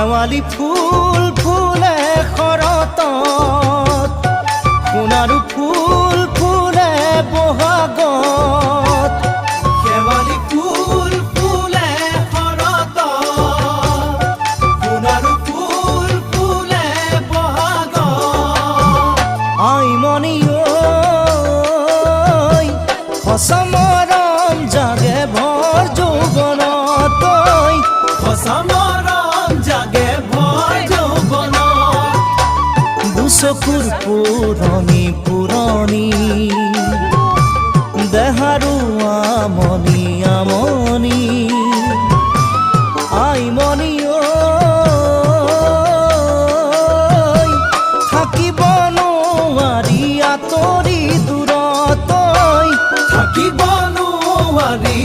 শেৱালি ফুল ফুলে শৰতত। সোণাৰু ফুল ফুলে বহাগত। শেৱালি ফুল ফুলে সোণাৰু ফুল ফুলে বহাগত। আইমণি ঐ সঁচা মৰম জাগে ভৰ যৌৱনত চকুর পুৰণি পুৰণি। দেহাৰু আমনি আমনি। আইমনি থাকিব নোৱাৰি আঁতৰি দূৰত থাকিব নোৱাৰি